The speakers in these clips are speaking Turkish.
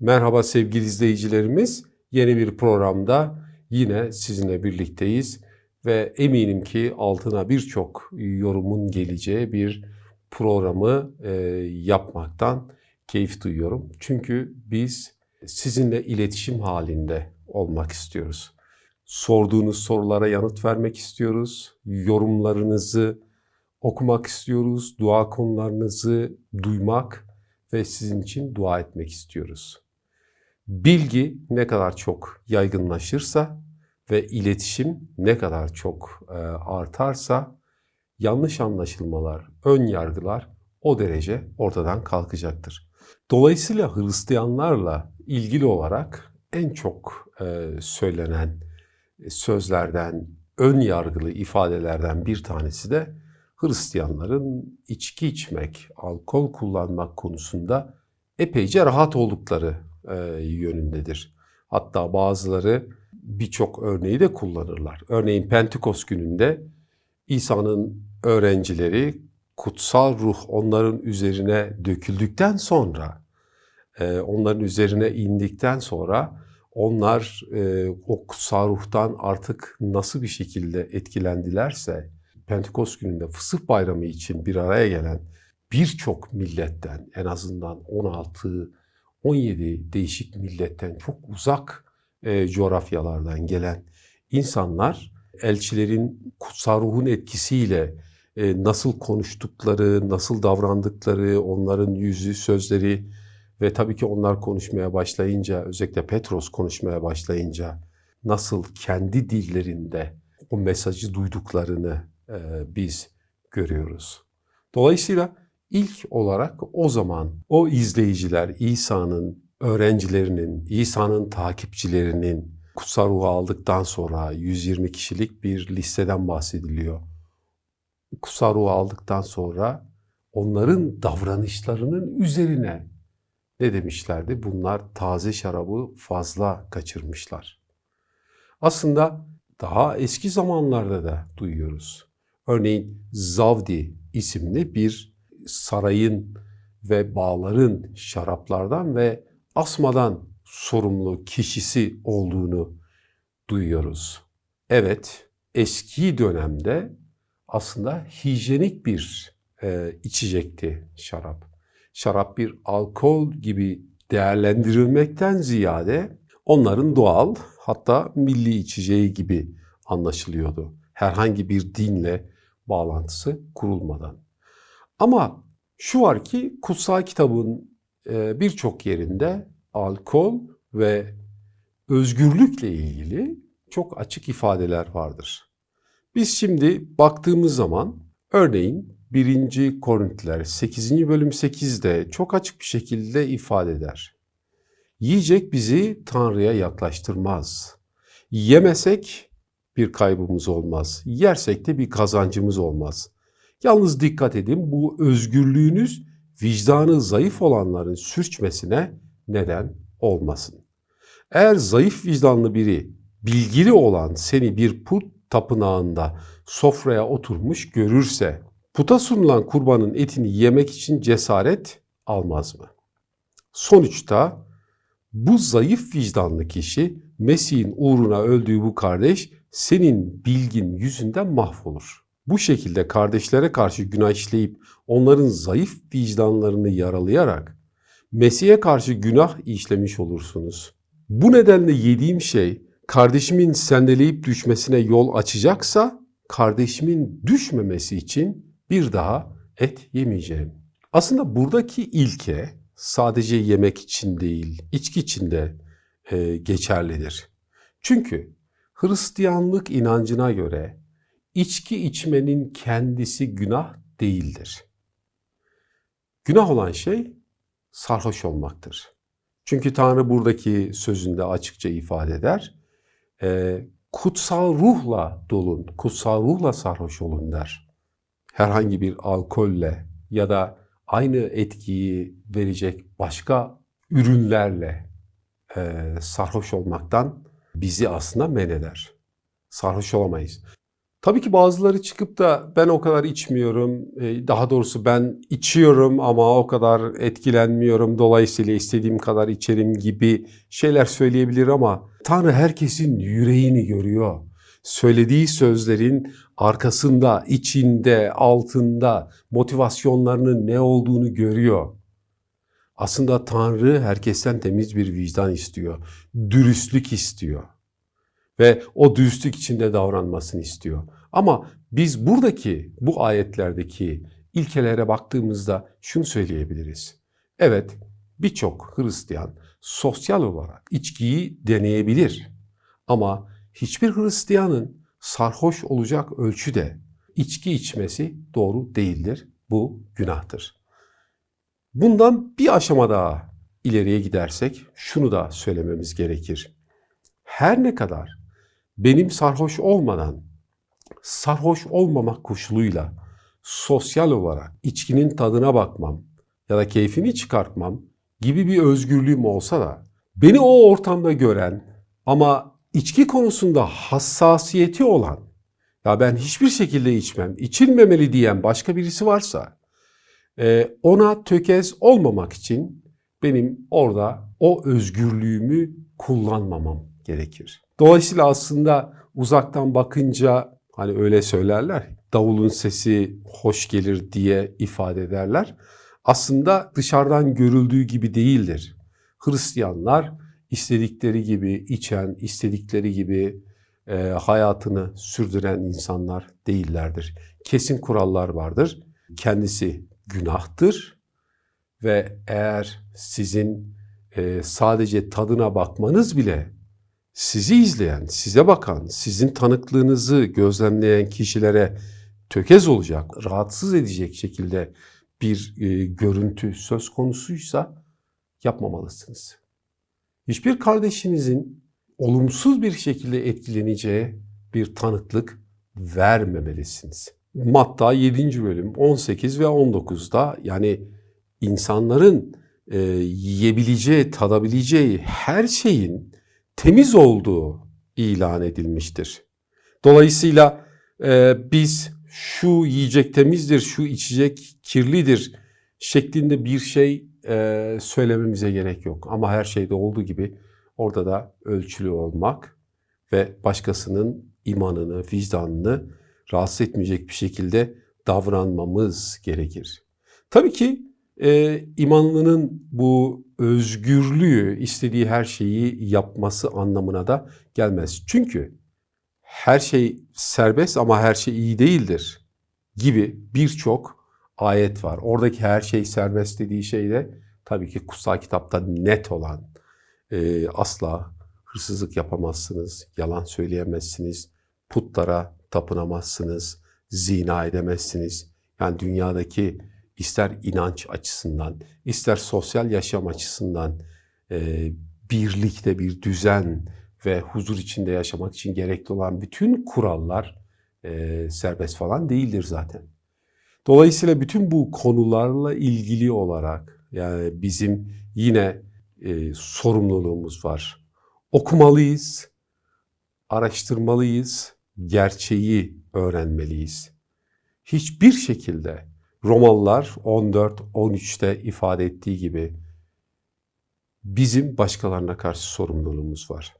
Merhaba sevgili izleyicilerimiz. Yeni bir programda yine sizinle birlikteyiz ve eminim ki altına birçok yorumun geleceği bir programı e, yapmaktan keyif duyuyorum. Çünkü biz sizinle iletişim halinde olmak istiyoruz. Sorduğunuz sorulara yanıt vermek istiyoruz. Yorumlarınızı okumak istiyoruz. Dua konularınızı duymak ve sizin için dua etmek istiyoruz. Bilgi ne kadar çok yaygınlaşırsa ve iletişim ne kadar çok e, artarsa yanlış anlaşılmalar, ön yargılar o derece ortadan kalkacaktır. Dolayısıyla Hristiyanlarla ilgili olarak en çok e, söylenen sözlerden, ön yargılı ifadelerden bir tanesi de Hristiyanların içki içmek, alkol kullanmak konusunda epeyce rahat oldukları e, yönündedir. Hatta bazıları birçok örneği de kullanırlar. Örneğin Pentekos gününde İsa'nın öğrencileri kutsal ruh onların üzerine döküldükten sonra, e, onların üzerine indikten sonra onlar e, o kutsal ruhtan artık nasıl bir şekilde etkilendilerse, Pentekos gününde Fısıh Bayramı için bir araya gelen birçok milletten en azından 16 17 değişik milletten çok uzak e, coğrafyalardan gelen insanlar elçilerin kutsal ruhun etkisiyle e, nasıl konuştukları, nasıl davrandıkları, onların yüzü, sözleri ve tabii ki onlar konuşmaya başlayınca, özellikle Petros konuşmaya başlayınca nasıl kendi dillerinde o mesajı duyduklarını e, biz görüyoruz. Dolayısıyla ilk olarak o zaman o izleyiciler İsa'nın öğrencilerinin, İsa'nın takipçilerinin kutsal ruhu aldıktan sonra 120 kişilik bir listeden bahsediliyor. Kutsal ruhu aldıktan sonra onların davranışlarının üzerine ne demişlerdi? Bunlar taze şarabı fazla kaçırmışlar. Aslında daha eski zamanlarda da duyuyoruz. Örneğin Zavdi isimli bir sarayın ve bağların şaraplardan ve asmadan sorumlu kişisi olduğunu duyuyoruz. Evet, eski dönemde aslında hijyenik bir e, içecekti şarap. Şarap bir alkol gibi değerlendirilmekten ziyade onların doğal hatta milli içeceği gibi anlaşılıyordu. Herhangi bir dinle bağlantısı kurulmadan. Ama şu var ki kutsal kitabın e, birçok yerinde alkol ve özgürlükle ilgili çok açık ifadeler vardır. Biz şimdi baktığımız zaman örneğin 1. Korintiler 8. bölüm 8'de çok açık bir şekilde ifade eder. Yiyecek bizi Tanrı'ya yaklaştırmaz. Yemesek bir kaybımız olmaz. Yersek de bir kazancımız olmaz. Yalnız dikkat edin bu özgürlüğünüz vicdanı zayıf olanların sürçmesine neden olmasın. Eğer zayıf vicdanlı biri bilgili olan seni bir put tapınağında sofraya oturmuş görürse puta sunulan kurbanın etini yemek için cesaret almaz mı? Sonuçta bu zayıf vicdanlı kişi Mesih'in uğruna öldüğü bu kardeş senin bilgin yüzünden mahvolur. Bu şekilde kardeşlere karşı günah işleyip onların zayıf vicdanlarını yaralayarak Mesih'e karşı günah işlemiş olursunuz. Bu nedenle yediğim şey kardeşimin sendeleyip düşmesine yol açacaksa kardeşimin düşmemesi için bir daha et yemeyeceğim. Aslında buradaki ilke sadece yemek için değil, içki için de e, geçerlidir. Çünkü Hristiyanlık inancına göre içki içmenin kendisi günah değildir. Günah olan şey sarhoş olmaktır. Çünkü Tanrı buradaki sözünde açıkça ifade eder. E, kutsal ruhla dolun, kutsal ruhla sarhoş olun der. Herhangi bir alkolle ya da aynı etkiyi verecek başka ürünlerle e, sarhoş olmaktan bizi aslında men eder. Sarhoş olamayız. Tabii ki bazıları çıkıp da ben o kadar içmiyorum, e, daha doğrusu ben içiyorum ama o kadar etkilenmiyorum, dolayısıyla istediğim kadar içerim gibi şeyler söyleyebilir ama Tanrı herkesin yüreğini görüyor. Söylediği sözlerin arkasında, içinde, altında motivasyonlarının ne olduğunu görüyor. Aslında Tanrı herkesten temiz bir vicdan istiyor, dürüstlük istiyor ve o dürüstlük içinde davranmasını istiyor. Ama biz buradaki bu ayetlerdeki ilkelere baktığımızda şunu söyleyebiliriz. Evet, birçok Hristiyan sosyal olarak içkiyi deneyebilir. Ama hiçbir Hristiyanın sarhoş olacak ölçüde içki içmesi doğru değildir. Bu günahtır. Bundan bir aşama daha ileriye gidersek şunu da söylememiz gerekir. Her ne kadar benim sarhoş olmadan sarhoş olmamak koşuluyla sosyal olarak içkinin tadına bakmam ya da keyfini çıkartmam gibi bir özgürlüğüm olsa da beni o ortamda gören ama içki konusunda hassasiyeti olan ya ben hiçbir şekilde içmem, içilmemeli diyen başka birisi varsa e, ona tökez olmamak için benim orada o özgürlüğümü kullanmamam gerekir. Dolayısıyla aslında uzaktan bakınca hani öyle söylerler davulun sesi hoş gelir diye ifade ederler. Aslında dışarıdan görüldüğü gibi değildir. Hristiyanlar istedikleri gibi içen, istedikleri gibi e, hayatını sürdüren insanlar değillerdir. Kesin kurallar vardır. Kendisi günahtır ve eğer sizin e, sadece tadına bakmanız bile sizi izleyen, size bakan, sizin tanıklığınızı gözlemleyen kişilere tökez olacak, rahatsız edecek şekilde bir e, görüntü söz konusuysa yapmamalısınız. Hiçbir kardeşinizin olumsuz bir şekilde etkileneceği bir tanıklık vermemelisiniz. Matta 7. bölüm 18 ve 19'da yani insanların e, yiyebileceği, tadabileceği her şeyin temiz olduğu ilan edilmiştir. Dolayısıyla e, biz şu yiyecek temizdir, şu içecek kirlidir şeklinde bir şey e, söylememize gerek yok. Ama her şeyde olduğu gibi orada da ölçülü olmak ve başkasının imanını, vicdanını rahatsız etmeyecek bir şekilde davranmamız gerekir. Tabii ki e, imanlının bu özgürlüğü, istediği her şeyi yapması anlamına da gelmez. Çünkü her şey serbest ama her şey iyi değildir gibi birçok ayet var. Oradaki her şey serbest dediği şey de tabii ki kutsal kitapta net olan e, asla hırsızlık yapamazsınız, yalan söyleyemezsiniz, putlara tapınamazsınız, zina edemezsiniz. Yani dünyadaki ister inanç açısından, ister sosyal yaşam açısından e, birlikte bir düzen ve huzur içinde yaşamak için gerekli olan bütün kurallar e, serbest falan değildir zaten. Dolayısıyla bütün bu konularla ilgili olarak yani bizim yine e, sorumluluğumuz var. Okumalıyız, araştırmalıyız, gerçeği öğrenmeliyiz. Hiçbir şekilde Romalılar 14-13'te ifade ettiği gibi bizim başkalarına karşı sorumluluğumuz var.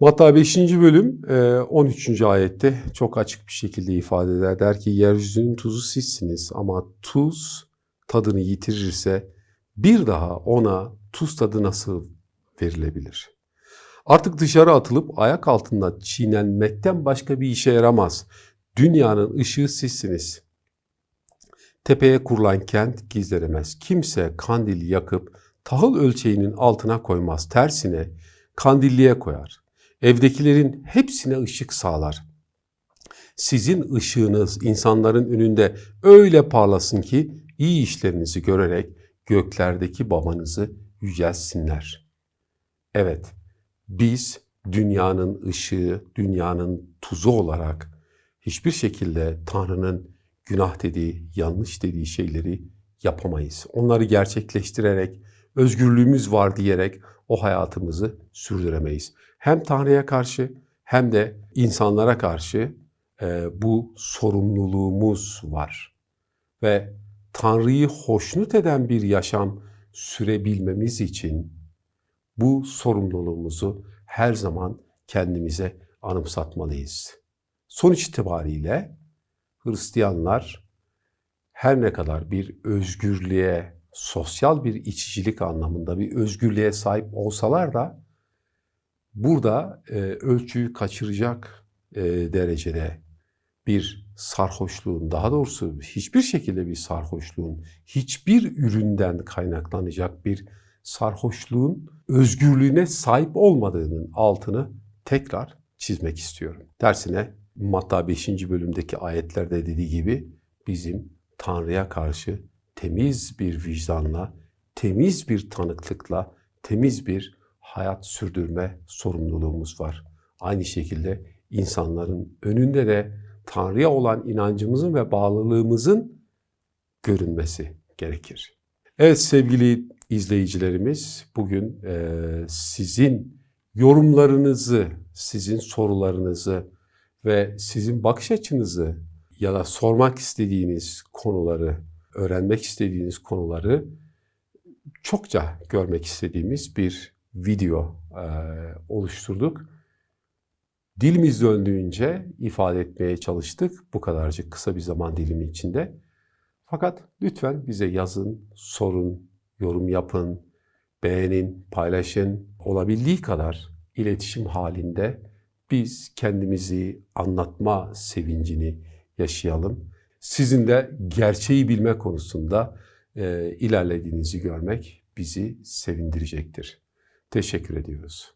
Matta 5. bölüm 13. E, ayette çok açık bir şekilde ifade eder. Der ki yeryüzünün tuzu sizsiniz ama tuz tadını yitirirse bir daha ona tuz tadı nasıl verilebilir? Artık dışarı atılıp ayak altında çiğnenmekten başka bir işe yaramaz. Dünyanın ışığı sizsiniz. Tepeye kurulan kent gizlenemez. Kimse kandil yakıp tahıl ölçeğinin altına koymaz. Tersine kandilliye koyar. Evdekilerin hepsine ışık sağlar. Sizin ışığınız insanların önünde öyle parlasın ki iyi işlerinizi görerek göklerdeki babanızı yücelsinler. Evet, biz dünyanın ışığı, dünyanın tuzu olarak hiçbir şekilde Tanrı'nın günah dediği, yanlış dediği şeyleri yapamayız. Onları gerçekleştirerek, özgürlüğümüz var diyerek o hayatımızı sürdüremeyiz. Hem Tanrı'ya karşı hem de insanlara karşı e, bu sorumluluğumuz var. Ve Tanrı'yı hoşnut eden bir yaşam sürebilmemiz için bu sorumluluğumuzu her zaman kendimize anımsatmalıyız. Sonuç itibariyle Hristiyanlar her ne kadar bir özgürlüğe, sosyal bir içicilik anlamında bir özgürlüğe sahip olsalar da burada e, ölçüyü kaçıracak e, derecede bir sarhoşluğun, daha doğrusu hiçbir şekilde bir sarhoşluğun, hiçbir üründen kaynaklanacak bir sarhoşluğun özgürlüğüne sahip olmadığının altını tekrar çizmek istiyorum. Dersine Matta 5. bölümdeki ayetlerde dediği gibi bizim Tanrı'ya karşı temiz bir vicdanla, temiz bir tanıklıkla, temiz bir hayat sürdürme sorumluluğumuz var. Aynı şekilde insanların önünde de Tanrı'ya olan inancımızın ve bağlılığımızın görünmesi gerekir. Evet sevgili izleyicilerimiz, bugün sizin yorumlarınızı, sizin sorularınızı ve sizin bakış açınızı ya da sormak istediğiniz konuları, öğrenmek istediğiniz konuları çokça görmek istediğimiz bir video e, oluşturduk. Dilimiz döndüğünce ifade etmeye çalıştık bu kadarcık kısa bir zaman dilimi içinde. Fakat lütfen bize yazın, sorun, yorum yapın, beğenin, paylaşın. Olabildiği kadar iletişim halinde biz kendimizi anlatma sevincini yaşayalım. Sizin de gerçeği bilme konusunda ilerlediğinizi görmek bizi sevindirecektir. Teşekkür ediyoruz.